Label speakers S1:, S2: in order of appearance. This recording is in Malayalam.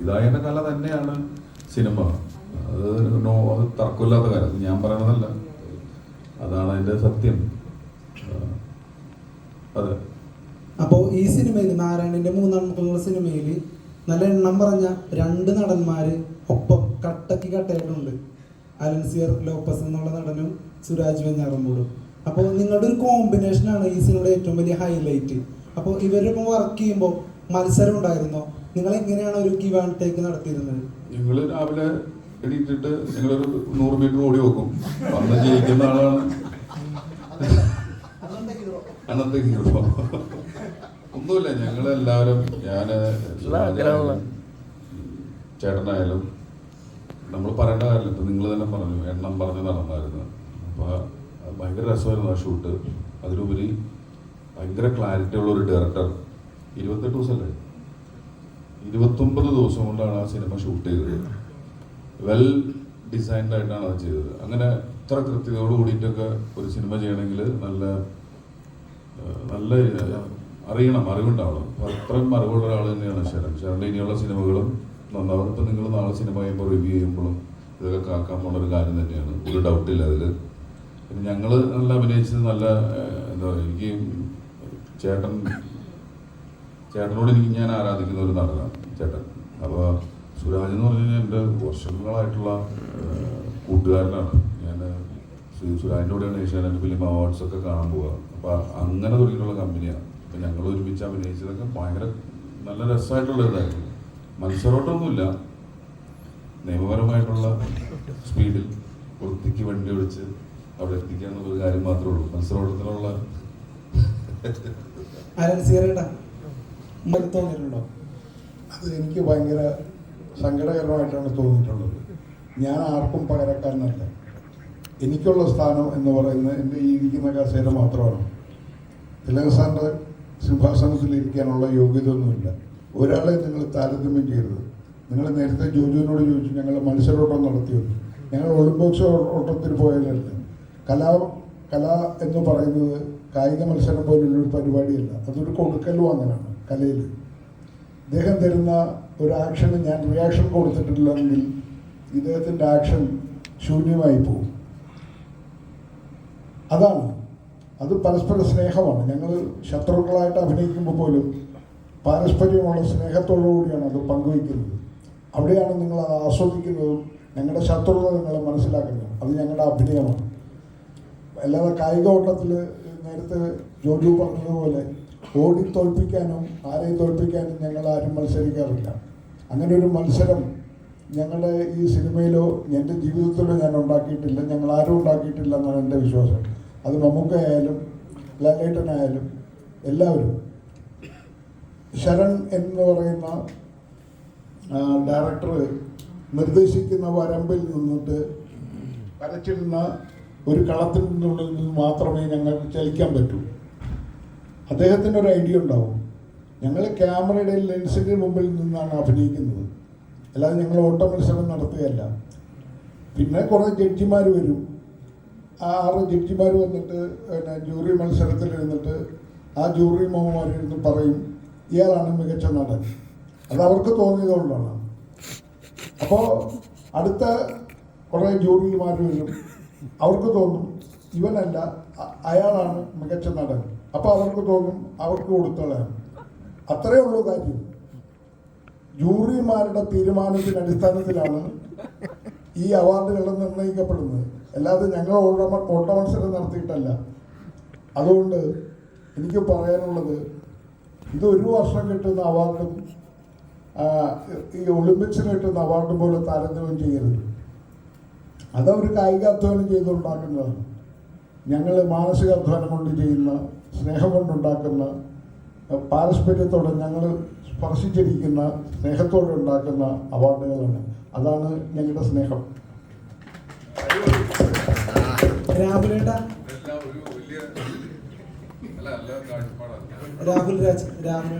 S1: വിധായകന്റെ കല തന്നെയാണ് സിനിമ. അത് നോ അത് തർക്കമില്ലാത്ത കാര്യം. ഞാൻ പറയണതല്ല. അതാണ് അതിന്റെ സത്യം. അതെ.
S2: അപ്പോൾ ഈ സിനിമയിൽ നാരായണന്റെ മൂന്നാം മുഖമുള്ള സിനിമയിൽ നല്ല എണ്ണം പറഞ്ഞ രണ്ട് നടന്മാര് ഒപ്പം കട്ടക്ക് കട്ടയായിട്ടുണ്ട്. അലൻസിയർ ലോപ്പസ് എന്നുള്ള നടനും സുരാജ് വെഞ്ഞാറമ്മൂടും. അപ്പോൾ നിങ്ങളുടെ ഒരു കോമ്പിനേഷനാണ് ഈ സിനിമയുടെ ഏറ്റവും വലിയ ഹൈലൈറ്റ് അപ്പോൾ ഇവരൊപ്പം വർക്ക് ചെയ്യുമ്പോൾ മത്സരം ഉണ്ടായിരുന്നോ? നിങ്ങൾ എങ്ങനെയാണ് ഒരു ഗിവ് ആൻഡ് ടേക്ക് നടത്തിയിരുന്നത്?
S1: ഞങ്ങൾ രാവിലെ എണീറ്റിട്ട് ഞങ്ങളൊരു നൂറ് മീറ്റർ ഓടി വെക്കും വന്ന് ജയിക്കുന്ന ആളാണ്. അന്നത്തെ ഹീറോ ഒന്നുമില്ല ഞങ്ങളെല്ലാവരും ഞാൻ ചേട്ടനായാലും നമ്മൾ പറയേണ്ട കാര്യമില്ല. ഇപ്പം നിങ്ങൾ തന്നെ പറഞ്ഞു എണ്ണം പറഞ്ഞ് നടന്നായിരുന്നു. അപ്പോൾ ഭയങ്കര രസമായിരുന്നു ആ ഷൂട്ട് അതിലുപരി ഭയങ്കര ക്ലാരിറ്റി ഉള്ള ഒരു ഡയറക്ടർ ഇരുപത്തെട്ട് ദിവസമല്ലേ? ഇരുപത്തൊമ്പത് ദിവസം കൊണ്ടാണ് ആ സിനിമ ഷൂട്ട് ചെയ്തത്. വെൽ ഡിസൈൻഡ് ആയിട്ടാണ് അത് ചെയ്തത്. അങ്ങനെ ഇത്ര കൃത്യതയോട് കൂടിയിട്ടൊക്കെ ഒരു സിനിമ ചെയ്യണമെങ്കിൽ നല്ല നല്ല അറിയണം അറിവുണ്ടാവണം. അത്രയും അറിവുള്ള ഒരാൾ തന്നെയാണ് ശരൺ. ശരണിന്റെ ഇനിയുള്ള സിനിമകളും നന്നാവും. ഇപ്പം നിങ്ങൾ നാളെ സിനിമ ചെയ്യുമ്പോൾ റിവ്യൂ ചെയ്യുമ്പോഴും ഇതൊക്കെ കാക്കാൻ പോണ ഒരു കാര്യം തന്നെയാണ്. ഒരു ഡൗട്ടില്ല അതിൽ പിന്നെ ഞങ്ങൾ നല്ല അഭിനയിച്ചത് നല്ല എന്താ പറയുക എനിക്ക് ചേട്ടൻ ചേട്ടനോട് എനിക്ക് ഞാൻ ആരാധിക്കുന്ന ഒരു നടനാണ് ചേട്ടൻ. അപ്പോൾ സുരാജ് എന്ന് പറഞ്ഞു കഴിഞ്ഞാൽ എന്റെ വർഷങ്ങളായിട്ടുള്ള കൂട്ടുകാരനാണ്. ഞാൻ സുരാജിന്റെ കൂടെയാണ് ഏഷ്യാനെറ്റ് ഫിലിം അവാർഡ്സ് ഒക്കെ കാണാൻ പോവുക അപ്പോൾ അങ്ങനെ തുടങ്ങിയിട്ടുള്ള കമ്പനിയാണ്. അപ്പോൾ ഞങ്ങൾ ഒരുമിച്ച് അഭിനയിച്ചതൊക്കെ ഭയങ്കര നല്ല രസമായിട്ടുള്ള ഇതായിരുന്നു. മത്സരോട്ടമൊന്നുമില്ല. നിയമപരമായിട്ടുള്ള സ്പീഡിൽ വൃത്തിക്ക് വണ്ടി ഓടിച്ച് അവിടെ എത്തിക്കുക കാര്യം മാത്രമേ ഉള്ളൂ.
S2: നിങ്ങൾക്ക് തോന്നിയിട്ടുണ്ടോ
S3: അത് എനിക്ക് ഭയങ്കര സങ്കടകരമായിട്ടാണ് തോന്നിയിട്ടുള്ളത്. ഞാൻ ആർക്കും പകരക്കാരനല്ല. എനിക്കുള്ള സ്ഥാനം എന്ന് പറയുന്നത് എന്റെ ഈ ഇരിക്കുന്ന കസേര മാത്രമാണ്. തിലക സാറിന്റെ സിംഹാസനത്തിൽ ഇരിക്കാനുള്ള യോഗ്യത ഒന്നുമില്ല ഒരാളെ നിങ്ങൾ താരതമ്യം ചെയ്യരുത്. നിങ്ങൾ നേരത്തെ ജോജുവിനോട് ചോദിച്ചു ഞങ്ങൾ മത്സരോട്ടം നടത്തിയത് ഞങ്ങൾ ഒളിമ്പിക്സ് ഓട്ടത്തിന് പോയതല്ല കലാ കല എന്ന് പറയുന്നത് കായിക മത്സരം പോലുള്ള ഒരു പരിപാടിയല്ല. അതൊരു കൊടുക്കൽ വാങ്ങലാണ് കലയിൽ ഇദ്ദേഹം തരുന്ന ഒരു ആക്ഷന് ഞാൻ റിയാക്ഷൻ കൊടുത്തിട്ടില്ലെങ്കിൽ ഇദ്ദേഹത്തിന്റെ ആക്ഷൻ ശൂന്യമായി പോകും. അതാണ്. അത് പരസ്പര സ്നേഹമാണ്. ഞങ്ങൾ ശത്രുക്കളായിട്ട് അഭിനയിക്കുമ്പോൾ പോലും പാരസ്പര്യമുള്ള സ്നേഹത്തോടു കൂടിയാണ് അത് പങ്കുവയ്ക്കുന്നത്. അവിടെയാണ് നിങ്ങൾ അത് ആസ്വദിക്കുന്നതും ഞങ്ങളുടെ ശത്രുത നിങ്ങൾ മനസ്സിലാക്കുന്നത്. അത് ഞങ്ങളുടെ അഭിനയമാണ്. അല്ലാതെ കായിക ഓട്ടത്തിൽ നേരത്തെ ജോജു പറഞ്ഞതുപോലെ ഓടി തോൽപ്പിക്കാനും ആരെയും തോൽപ്പിക്കാനും ഞങ്ങൾ ആരും മത്സരിക്കാറില്ല. അങ്ങനെ ഒരു മത്സരം ഞങ്ങളുടെ ഈ സിനിമയിലോ എന്റെ ജീവിതത്തിലോ ഞാൻ ഉണ്ടാക്കിയിട്ടില്ല. ഞങ്ങൾ ആരും ഉണ്ടാക്കിയിട്ടില്ല എന്നാണ് എന്റെ വിശ്വാസം. അത് മമ്മൂക്കയായാലും ലാലേട്ടനായാലും എല്ലാവരും. ശരൺ എന്ന് പറയുന്ന ഡയറക്ടർ നിർദ്ദേശിക്കുന്ന വരമ്പിൽ നിന്നിട്ട് വരച്ചിരുന്ന ഒരു കളത്തിൽ നിന്നുള്ളിൽ നിന്ന് മാത്രമേ ഞങ്ങൾക്ക് ചലിക്കാൻ പറ്റൂ. അദ്ദേഹത്തിന് ഒരു ഐഡിയ ഉണ്ടാവും. ഞങ്ങൾ ക്യാമറയുടെ ലെൻസിന്റെ മുമ്പിൽ നിന്നാണ് അഭിനയിക്കുന്നത്. അല്ലാതെ ഞങ്ങൾ ഓട്ട മത്സരം നടത്തുകയല്ല. പിന്നെ കുറേ ജഡ്ജിമാർ വരും. ആ ആറ് ജഡ്ജിമാർ വന്നിട്ട് പിന്നെ ജൂറി മത്സരത്തിൽ ഇരുന്നിട്ട് ആ ജൂറി മോമാരിരുന്ന് പറയും ഇയാളാണ് മികച്ച നടൻ. അത് അവർക്ക് തോന്നിയതുകൊണ്ടാണ് അപ്പോൾ അടുത്ത കുറേ ജൂറിമാർ വരും. അവർക്ക് തോന്നും ഇവനല്ല അയാളാണ് മികച്ച നടൻ. അപ്പോൾ അവർക്ക് തോന്നും അവർക്ക് കൊടുത്തോളാം അത്രേ ഉള്ളൂ കാര്യം. ജൂറിമാരുടെ തീരുമാനത്തിന്റെ അടിസ്ഥാനത്തിലാണ് ഈ അവാർഡുകൾ നിർണയിക്കപ്പെടുന്നത്. അല്ലാതെ ഞങ്ങൾ ഓട്ട ഓട്ട മത്സരം നടത്തിയിട്ടല്ല. അതുകൊണ്ട് എനിക്ക് പറയാനുള്ളത് ഇത് ഒരു വർഷം കിട്ടുന്ന അവാർഡും ഈ ഒളിമ്പിക്സിന് കിട്ടുന്ന അവാർഡും പോലെ താരതമ്യം ചെയ്യരുത്. അതവർ കായികാധ്വാനം ചെയ്തുണ്ടാക്കുന്നതാണ് ഞങ്ങൾ മാനസികാധ്വാനം കൊണ്ട് ചെയ്യുന്ന സ്നേഹം കൊണ്ടുണ്ടാക്കുന്ന പാരസ്പര്യത്തോടെ ഞങ്ങൾ സ്പർശിച്ചിരിക്കുന്ന സ്നേഹത്തോടെ ഉണ്ടാക്കുന്ന അവാർഡുകളാണ്. അതാണ് ഞങ്ങളുടെ സ്നേഹം.
S2: രാഹുലേട്ടാ.
S1: എല്ലാം ഒരു വലിയ അല്ല നല്ല കാഴ്ചപ്പാടാണ്.
S2: രാഹുൽ രാജ് രാഹുൽ